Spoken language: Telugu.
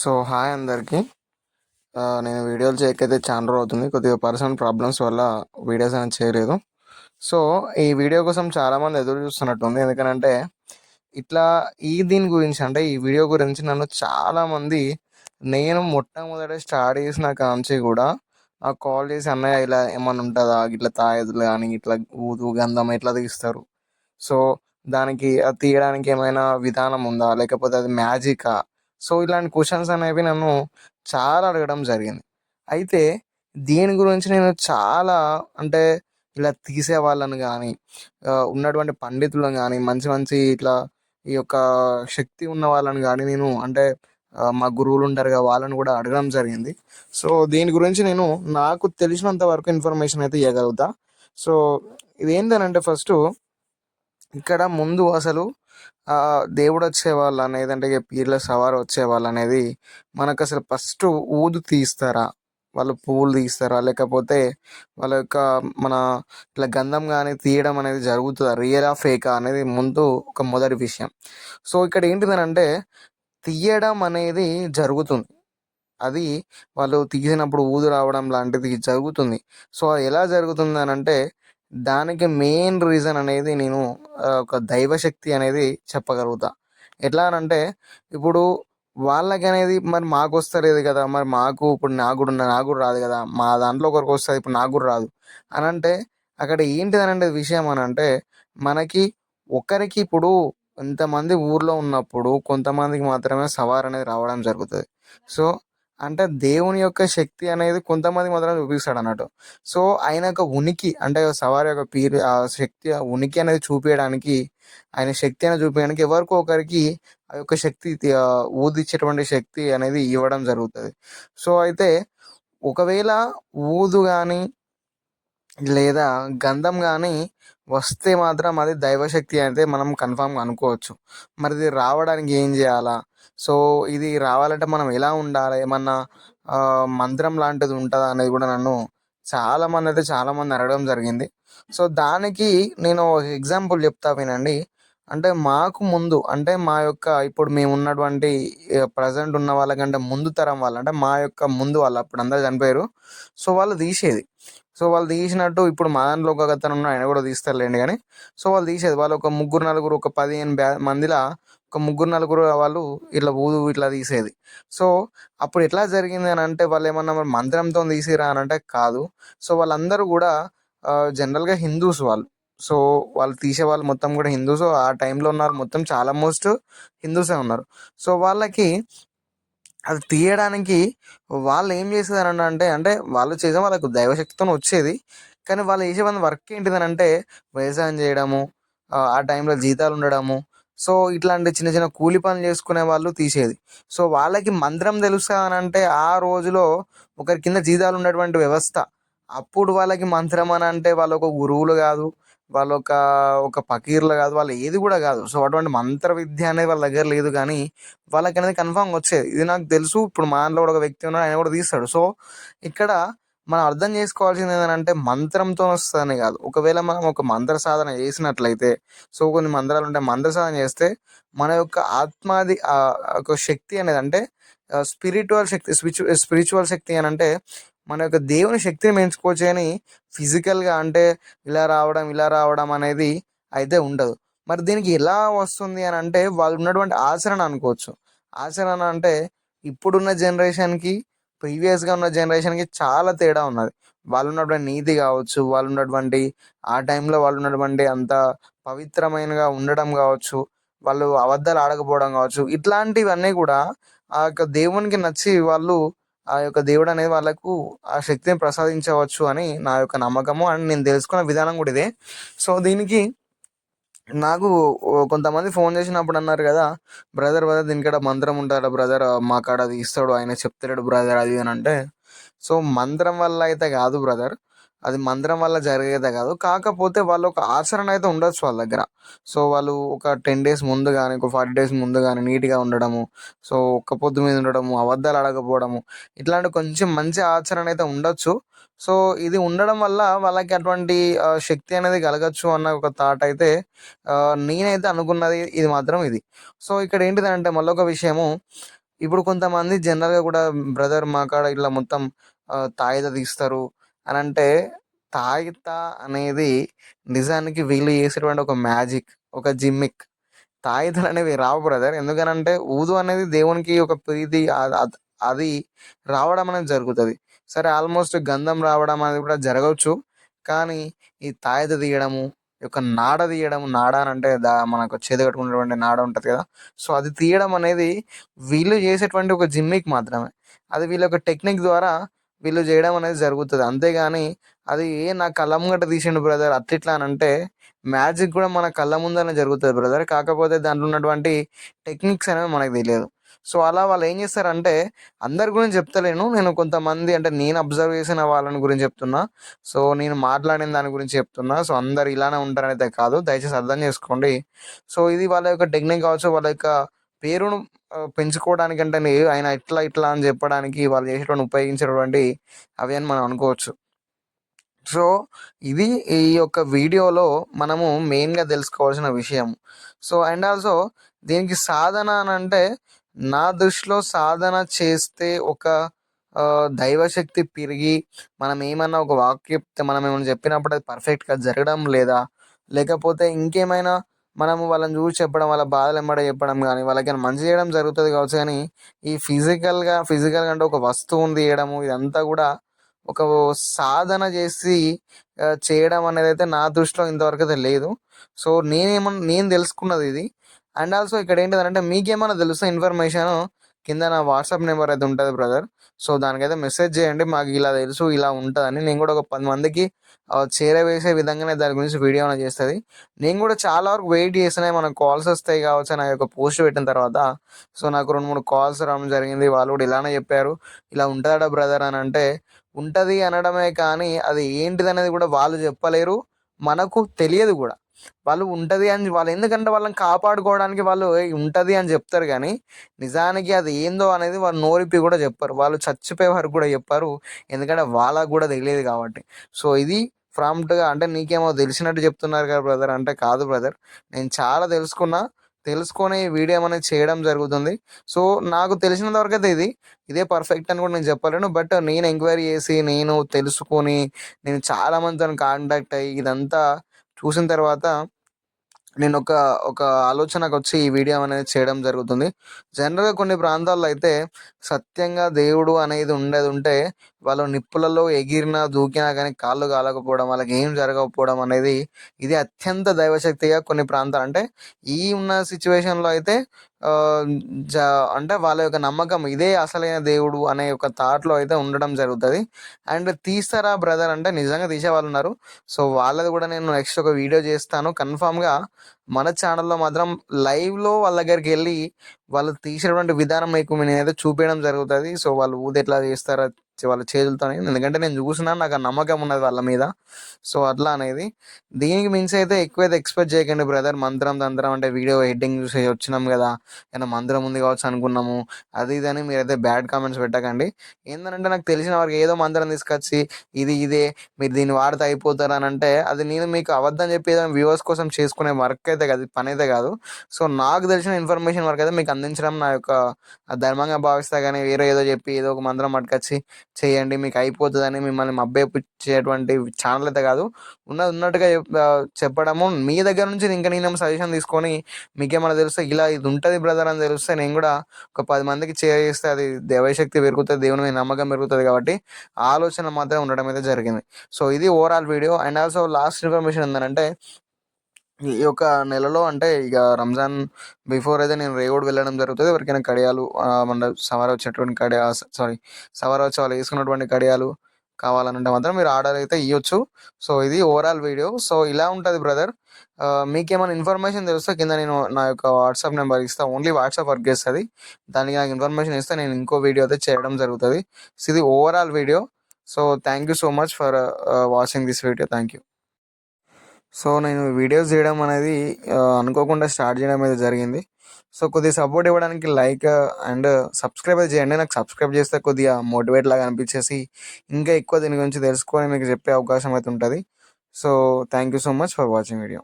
సో హాయ్ అందరికీ. నేను వీడియోలు చేయకైతే చాలా రోజు అవుతుంది. కొద్దిగా పర్సనల్ ప్రాబ్లమ్స్ వల్ల వీడియోస్ అనేది చేయలేదు. సో ఈ వీడియో కోసం చాలామంది ఎదురు చూస్తున్నట్టుంది ఎందుకంటే ఇట్లా ఈ దీని గురించి అంటే ఈ వీడియో గురించి నన్ను చాలామంది నేను మొట్టమొదట స్టార్ట్ చేసిన కాంచి కూడా నాకు కాల్ చేసి అన్నయ్య ఇలా ఏమన్నా ఉంటుందా? ఇట్లా తాయదులు కానీ ఇట్లా ఊదు గంధం ఇట్లా తీస్తారు? సో దానికి అది తీయడానికి ఏమైనా విధానం ఉందా? లేకపోతే అది మ్యాజికా? సో ఇలాంటి క్వశ్చన్స్ అనేవి నన్ను చాలా అడగడం జరిగింది. అయితే దీని గురించి నేను చాలా అంటే ఇలా తీసే వాళ్ళని కానీ ఉన్నటువంటి పండితులను కానీ మంచి మంచి ఇట్లా ఈ యొక్క శక్తి ఉన్న వాళ్ళని కానీ నేను అంటే మా గురువులు ఉంటారు కదా వాళ్ళని కూడా అడగడం జరిగింది. సో దీని గురించి నేను నాకు తెలిసినంత వరకు ఇన్ఫర్మేషన్ అయితే ఇవ్వగలుగుతా సో ఇదేంటనంటే ఫస్ట్ ఇక్కడ ముందు అసలు దేవుడు వచ్చేవాళ్ళు అనేది అంటే పీర్ల సవారు వచ్చేవాళ్ళు అనేది మనకు అసలు ఫస్ట్ ఊదు తీస్తారా? వాళ్ళు పువ్వులు తీస్తారా? లేకపోతే వాళ్ళ యొక్క మన ఇట్లా గంధం కానీ తీయడం అనేది జరుగుతుందా? రియలా ఫేకా అనేది ముందు ఒక మొదటి విషయం. సో ఇక్కడ ఏంటిదనంటే తీయడం అనేది జరుగుతుంది. అది వాళ్ళు తీసినప్పుడు ఊదు రావడం లాంటిది జరుగుతుంది. సో అది ఎలా జరుగుతుంది అని అంటే దానికి మెయిన్ రీజన్ అనేది నేను ఒక దైవశక్తి అనేది చెప్పగలుగుతా. ఎట్లా అని అంటే ఇప్పుడు వాళ్ళకి అనేది మరి మాకు వస్తలేదు కదా మరి మాకు ఇప్పుడు నాకు కూడా ఉన్న- నాకు కూడా రాదు కదా మా దాంట్లో ఒకరికి వస్తుంది ఇప్పుడు నాకు కూడా రాదు. అని అంటే అక్కడ ఏంటిది అని అంటే విషయం అని అంటే మనకి ఒకరికి ఇప్పుడు ఇంతమంది ఊర్లో ఉన్నప్పుడు కొంతమందికి మాత్రమే సవార్ అనేది రావడం జరుగుతుంది. సో అంటే దేవుని యొక్క శక్తి అనేది కొంతమంది మాత్రం చూపిస్తాడు అన్నట్టు సో ఆయన యొక్క ఉనికి అంటే సవారి యొక్క పీరు ఆ శక్తి ఆ ఉనికి అనేది చూపించడానికి ఆయన శక్తి అనేది చూపించడానికి ఎవరికో ఒకరికి ఆ యొక్క శక్తి ఊదిచ్చేటువంటి శక్తి అనేది ఇవ్వడం జరుగుతుంది. సో అయితే ఒకవేళ ఊదు కానీ లేదా గంధం కానీ వస్తే మాత్రం అది దైవశక్తి అయితే మనం కన్ఫామ్గా అనుకోవచ్చు. మరి ఇది రావడానికి ఏం చేయాలా? సో ఇది రావాలంటే మనం ఎలా ఉండాలి? ఏమన్నా మంత్రం లాంటిది ఉంటుందా అనేది కూడా నన్ను చాలా మంది అయితే చాలామంది అడగడం జరిగింది. సో దానికి నేను ఒక ఎగ్జాంపుల్ చెప్తా వినండి. అంటే మాకు ముందు అంటే మా యొక్క ఇప్పుడు మేము ఉన్నటువంటి ప్రజెంట్ ఉన్న వాళ్ళకంటే ముందు తరం వాళ్ళు అంటే మా యొక్క ముందు వాళ్ళు అప్పుడు అందరు చనిపోయారు. సో వాళ్ళు తీసేది. సో వాళ్ళు తీసినట్టు ఇప్పుడు మా దాంట్లో ఒక అతను ఉన్నాడు ఆయన కూడా తీస్తారులేండి కానీ. సో వాళ్ళు తీసేది వాళ్ళు ఒక ముగ్గురు నలుగురు ఒక పదిహేను బ్యా మందిలా ఒక ముగ్గురు నలుగురు వాళ్ళు ఇట్లా ఊదు ఇట్లా తీసేది. సో అప్పుడు ఎట్లా జరిగింది అని అంటే వాళ్ళు ఏమన్నా మరి మంత్రంతో తీసిరా అని అంటే కాదు. సో వాళ్ళందరూ కూడా జనరల్గా హిందూస్ వాళ్ళు. సో వాళ్ళు తీసే వాళ్ళు మొత్తం కూడా హిందూస్. ఆ టైంలో ఉన్నారు మొత్తం చాలా మోస్ట్ హిందూసే ఉన్నారు. సో వాళ్ళకి అది తీయడానికి వాళ్ళు ఏం చేసేదారని అంటే అంటే వాళ్ళు చేసే వాళ్ళకు దైవశక్తితో వచ్చేది. కానీ వాళ్ళు చేసే వాళ్ళ వర్క్ ఏంటిదని అంటే వ్యవసాయం చేయడము ఆ టైంలో జీతాలు ఉండడము. సో ఇట్లాంటి చిన్న చిన్న కూలి పనులు చేసుకునే వాళ్ళు తీసేది. సో వాళ్ళకి మంత్రం తెలుసా అని అంటే ఆ రోజులో ఒకరి కింద జీతాలు ఉన్నటువంటి వ్యవస్థ. అప్పుడు వాళ్ళకి మంత్రం అని అంటే వాళ్ళు ఒక గురువులు కాదు. వాళ్ళు ఒక ఒక పకీర్లు కాదు వాళ్ళు ఏది కూడా కాదు. సో అటువంటి మంత్ర విద్య అనేది వాళ్ళ దగ్గర లేదు కానీ వాళ్ళకి అనేది కన్ఫామ్ వచ్చేది. ఇది నాకు తెలుసు ఇప్పుడు మా దాంట్లో కూడా ఒక వ్యక్తి ఉన్నాడు ఆయన కూడా తీస్తాడు. సో ఇక్కడ మనం అర్థం చేసుకోవాల్సింది ఏంటంటే మంత్రంతో వస్తుందని కాదు. ఒకవేళ మనం ఒక మంత్ర సాధన చేసినట్లయితే సో కొన్ని మంత్రాలు ఉంటాయి మంత్ర సాధన చేస్తే మన యొక్క ఆత్మాది ఒక శక్తి అనేది అంటే స్పిరిచువల్ శక్తి స్పిరిచువల్ శక్తి అని అంటే మన యొక్క దేవుని శక్తిని పెంచుకోవచ్చు కానీ ఫిజికల్గా అంటే ఇలా రావడం ఇలా రావడం అనేది అయితే ఉండదు. మరి దీనికి ఎలా వస్తుంది అని అంటే వాళ్ళు ఉన్నటువంటి ఆచరణ అనుకోవచ్చు. ఆచరణ అంటే ఇప్పుడున్న జనరేషన్కి ప్రీవియస్గా ఉన్న జనరేషన్కి చాలా తేడా ఉన్నది. వాళ్ళు ఉన్నటువంటి నీతి కావచ్చు వాళ్ళు ఉన్నటువంటి ఆ టైంలో వాళ్ళు ఉన్నటువంటి అంత పవిత్రమైనగా ఉండడం కావచ్చు వాళ్ళు అబద్ధాలు ఆడకపోవడం కావచ్చు ఇట్లాంటివన్నీ కూడా ఆ యొక్క దేవునికి నచ్చి వాళ్ళు ఆ యొక్క దేవుడు అనేది వాళ్ళకు ఆ శక్తిని ప్రసాదించవచ్చు అని నా యొక్క నమ్మకము. అండ్ నేను తెలుసుకున్న విధానం కూడా ఇదే. సో దీనికి నాకు కొంతమంది ఫోన్ చేసినప్పుడు అన్నారు కదా బ్రదర్ బ్రదర్ దీనికాడ మంత్రం ఉంటాడు బ్రదర్? మా కాడ అది ఇస్తాడు ఆయన చెప్తాడు బ్రదర్ అది అని అంటే సో మంత్రం వల్ల అయితే కాదు బ్రదర్. అది మంత్రం వల్ల జరిగేదే కాదు. కాకపోతే వాళ్ళు ఒక ఆచరణ అయితే ఉండొచ్చు వాళ్ళ దగ్గర. సో వాళ్ళు ఒక టెన్ డేస్ ముందు కానీ ఒక ఫార్టీ డేస్ ముందు కానీ నీట్గా ఉండడము సో ఒక్క పొద్దు మీద ఉండడము అబద్ధాలు అడగకపోవడము ఇట్లాంటి కొంచెం మంచి ఆచరణ అయితే ఉండొచ్చు. సో ఇది ఉండడం వల్ల వాళ్ళకి అటువంటి శక్తి అనేది కలగచ్చు అన్న ఒక థాట్ అయితే నేనైతే అనుకున్నది ఇది మాత్రం ఇది. సో ఇక్కడ ఏంటిదంటే మళ్ళీ ఒక విషయము ఇప్పుడు కొంతమంది జనరల్‌గా కూడా బ్రదర్ మా కాడ ఇట్లా మొత్తం తాయిద తీస్తారు అని అంటే తాగిత అనేది నిజానికి వీళ్ళు చేసేటువంటి ఒక మ్యాజిక్, ఒక జిమ్మిక్. తాయితాలనేవి రావు బ్రదర్. ఎందుకనంటే ఊదు అనేది దేవునికి ఒక ప్రీతి అది రావడం అనేది జరుగుతుంది సరే ఆల్మోస్ట్ గంధం రావడం అనేది కూడా జరగవచ్చు కానీ ఈ తాయిత తీయడము, ఈ యొక్క నాడ తీయడం, నాడ అంటే దా మనకు చేతి కట్టుకున్నటువంటి నాడ ఉంటుంది కదా! సో, అది తీయడం అనేది వీళ్ళు చేసేటువంటి ఒక జిమ్మిక్ మాత్రమే. అది వీళ్ళ యొక్క టెక్నిక్ ద్వారా వీళ్ళు చేయడం అనేది జరుగుతుంది అంతేగాని అది నా కళ్ళ ముంగట తీసిండు బ్రదర్ అట్లా అని అంటే మ్యాజిక్ కూడా మన కళ్ళ ముందరనే జరుగుతుంది బ్రదర్. కాకపోతే దాంట్లో ఉన్నటువంటి టెక్నిక్స్ అనేవి మనకు తెలియదు. సో, అలా వాళ్ళు ఏం చేస్తారంటే అందరి గురించి చెప్తలేను. నేను కొంతమంది అంటే నేను అబ్జర్వ్ చేసిన వాళ్ళని గురించి చెప్తున్నా. సో, నేను మాట్లాడిన దాని గురించి చెప్తున్నా. సో, అందరు ఇలానే ఉంటారనైతే కాదు. దయచేసి అర్థం చేసుకోండి. సో, ఇది వాళ్ళ యొక్క టెక్నిక్ కావచ్చు. వాళ్ళ యొక్క పేరును పెంచుకోవడానికంటే ఆయన ఇట్లా, ఇట్లా అని చెప్పడానికి వాళ్ళు చేసేటువంటి ఉపయోగించేటువంటి అవి అని మనం అనుకోవచ్చు. సో, ఇది ఈ యొక్క వీడియోలో మనము మెయిన్‌గా తెలుసుకోవాల్సిన విషయం. సో, అండ్ ఆల్సో దీనికి సాధన అని అంటే నా దృష్టిలో సాధన చేస్తే ఒక దైవశక్తి పెరిగి మనం ఏమన్నా ఒక వాక్యం మనం ఏమైనా చెప్పినప్పుడు అది పర్ఫెక్ట్‌గా జరగడం లేదా, లేకపోతే ఇంకేమైనా మనము వాళ్ళని చూసి చెప్పడం, వాళ్ళ బాధలు ఎమ్మటే చెప్పడం కానీ వాళ్ళకి మంచి చేయడం జరుగుతుంది కావచ్చు కానీ ఈ ఫిజికల్‌గా ఫిజికల్‌గా అంటే ఒక వస్తువుని తీయడము ఇదంతా కూడా ఒక సాధన చేసి చేయడం అనేది అయితే నా దృష్టిలో ఇంతవరకు అయితే లేదు. సో, నేనేమన్నా నేను తెలుసుకున్నది ఇది. అండ్ ఆల్సో ఇక్కడ ఏంటిదనంటే మీకేమైనా తెలుసా ఇన్ఫర్మేషను కింద నా వాట్సాప్ నెంబర్ అయితే ఉంటుంది బ్రదర్. సో, దానికైతే మెసేజ్ చేయండి. మాకు ఇలా తెలుసు, ఇలా ఉంటుందని నేను కూడా ఒక పది మందికి చేరవేసే విధంగానే దాని గురించి వీడియో అనేది చేస్తుంది నేను కూడా చాలా వరకు వెయిట్ చేస్తున్నాయి మనకు కాల్స్ వస్తాయి కావచ్చు నా ఆ యొక్క పోస్ట్ పెట్టిన తర్వాత, సో, నాకు 2, 3 కాల్స్ రావడం జరిగింది. వాళ్ళు కూడా ఇలానే చెప్పారు. ఇలా ఉంటుందా బ్రదర్ అని అంటే ఉంటుంది అనడమే కానీ అది ఏంటిదనేది కూడా వాళ్ళు చెప్పలేరు. మనకు తెలియదు కూడా వాళ్ళు ఉంటది అని వాళ్ళు ఎందుకంటే వాళ్ళని కాపాడుకోవడానికి వాళ్ళు ఉంటుంది అని చెప్తారు కానీ నిజానికి అది ఏందో అనేది వాళ్ళు నోరిపి కూడా చెప్పారు వాళ్ళు చచ్చిపోయే వరకు కూడా చెప్పారు ఎందుకంటే వాళ్ళకు కూడా తెలియదు కాబట్టి. సో, ఇది ప్రాంప్ట్‌గా అంటే నీకేమో తెలిసినట్టు చెప్తున్నారు కదా బ్రదర్ అంటే కాదు బ్రదర్. నేను చాలా తెలుసుకున్నా. తెలుసుకొని వీడియో అనేది చేయడం జరుగుతుంది. సో, నాకు తెలిసినంత అయితే ఇది. ఇదే పర్ఫెక్ట్ అని కూడా నేను చెప్పలేను. బట్ నేను ఎంక్వైరీ చేసి, నేను తెలుసుకొని, నేను చాలామందితో కాంటాక్ట్ అయ్యి ఇదంతా చూసిన తర్వాత నేను ఒక ఒక ఆలోచనకొచ్చి ఈ వీడియో అనేది చేయడం జరుగుతుంది. జనరల్‌గా కొన్ని ప్రాంతాల్లో అయితే సత్యంగా దేవుడు అనేది ఉండేది ఉంటే వాళ్ళు నిప్పులలో ఎగిరినా, దూకినా కానీ కాళ్ళు కాలకపోవడం, వాళ్ళకి ఏం జరగకపోవడం అనేది ఇది అత్యంత దైవశక్తిగా కొన్ని ప్రాంతాలు అంటే ఈ ఉన్న సిచ్యువేషన్లో అయితే జ అంటే వాళ్ళ యొక్క నమ్మకం ఇదే అసలైన దేవుడు అనే ఒక థాట్‌లో అయితే ఉండడం జరుగుతుంది అండ్ తీస్తారా బ్రదర్ అంటే నిజంగా తీసేవాళ్ళున్నారు. సో, వాళ్ళది కూడా నేను నెక్స్ట్ ఒక వీడియో చేస్తాను. కన్ఫర్మ్‌గా మన ఛానల్లో మాత్రం లైవ్‌లో వాళ్ళ దగ్గరికి వెళ్ళి వాళ్ళు తీసినటువంటి విధానం మీకు నేనైతే చూపించడం జరుగుతుంది సో, వాళ్ళు ఊది ఎట్లా చేస్తారో వాళ్ళ చేతులతో ఎందుకంటే నేను చూసినా నాకు ఆ నమ్మకం ఉన్నది వాళ్ళ మీద. సో, అట్లా అనేది. దీనికి మించి అయితే ఎక్కువైతే ఎక్స్‌పెక్ట్ చేయకండి బ్రదర్. మంత్రం, తంత్రం అంటే వీడియో ఎడిటింగ్ చూసి వచ్చినాం కదా ఏమైనా మంత్రం ఉంది కావచ్చు అనుకున్నాము. అది ఇది అని మీరైతే బ్యాడ్ కామెంట్స్ పెట్టకండి. ఏంటంటే నాకు తెలిసిన వారికి ఏదో మంత్రం తీసుకొచ్చి ఇది ఇదే మీరు దీన్ని వాడితే అయిపోతారు అనంటే అది నేను మీకు అబద్ధం చెప్పి ఏదో వ్యూవర్స్ కోసం చేసుకునే వర్క్ అయితే కాదు. పని అయితే కాదు. సో, నాకు తెలిసిన ఇన్ఫర్మేషన్ వరకైతే మీకు అందించడం నా యొక్క ధర్మంగా భావిస్తా కానీ వేరే ఏదో చెప్పి ఏదో ఒక మంత్రం పట్టుకొచ్చి చేయండి మీకు అయిపోతుందని మిమ్మల్ని మభ్యపెచ్చేటువంటి ఛానల్ అయితే కాదు. ఉన్నది ఉన్నట్టుగా చెప్పడము మీ దగ్గర నుంచి ఇంకా నేను సజెషన్ తీసుకొని మీకేమైనా తెలిస్తే ఇలా ఇది ఉంటుంది బ్రదర్ అని తెలిస్తే నేను కూడా ఒక పది మందికి చేస్తే అది దైవశక్తి పెరుగుతుంది దేవుని మీద నమ్మకం పెరుగుతుంది కాబట్టి ఆలోచన మాత్రం ఉండడం అయితే జరిగింది. సో, ఇది overall video and also last information ఏందనంటే ఈ యొక్క నెలలో అంటే ఇక రంజాన్ బిఫోర్ అయితే నేను రేగోడ్ వెళ్ళడం జరుగుతుంది ఎవరికైనా కడియాలు మన సవార వచ్చేటువంటి కడియా సారీ సవార వచ్చే వాళ్ళు వేసుకున్నటువంటి కడియాలు కావాలనంటే మాత్రం మీరు ఆర్డర్ అయితే ఇవ్వచ్చు సో, ఇది ఓవరాల్ వీడియో. సో, ఇలా ఉంటుంది బ్రదర్. మీకేమైనా ఇన్ఫర్మేషన్ తెలిస్తే కింద నేను నా యొక్క వాట్సాప్ నెంబర్ ఇస్తా. ఓన్లీ వాట్సాప్ వర్క్ చేస్తుంది దానికి నాకు ఇన్ఫర్మేషన్ ఇస్తే నేను ఇంకో వీడియో అయితే చేయడం జరుగుతుంది సో, ఇది overall video. So, thank you so much for watching this video. Thank you. So, నేను వీడియోస్ చేయడం అనేది అనుకోకుండా స్టార్ట్ చేయడం అయితే జరిగింది. సో, కొద్దిగా సపోర్ట్ ఇవ్వడానికి లైక్ అండ్ సబ్స్క్రైబ్ చేయండి. నాకు సబ్స్క్రైబ్ చేస్తే కొద్దిగా మోటివేట్ లాగా అనిపించేసి ఇంకా ఎక్కువ దీని గురించి తెలుసుకొని మీకు చెప్పే అవకాశం అయితే ఉంటుంది so, thank you so much for watching video.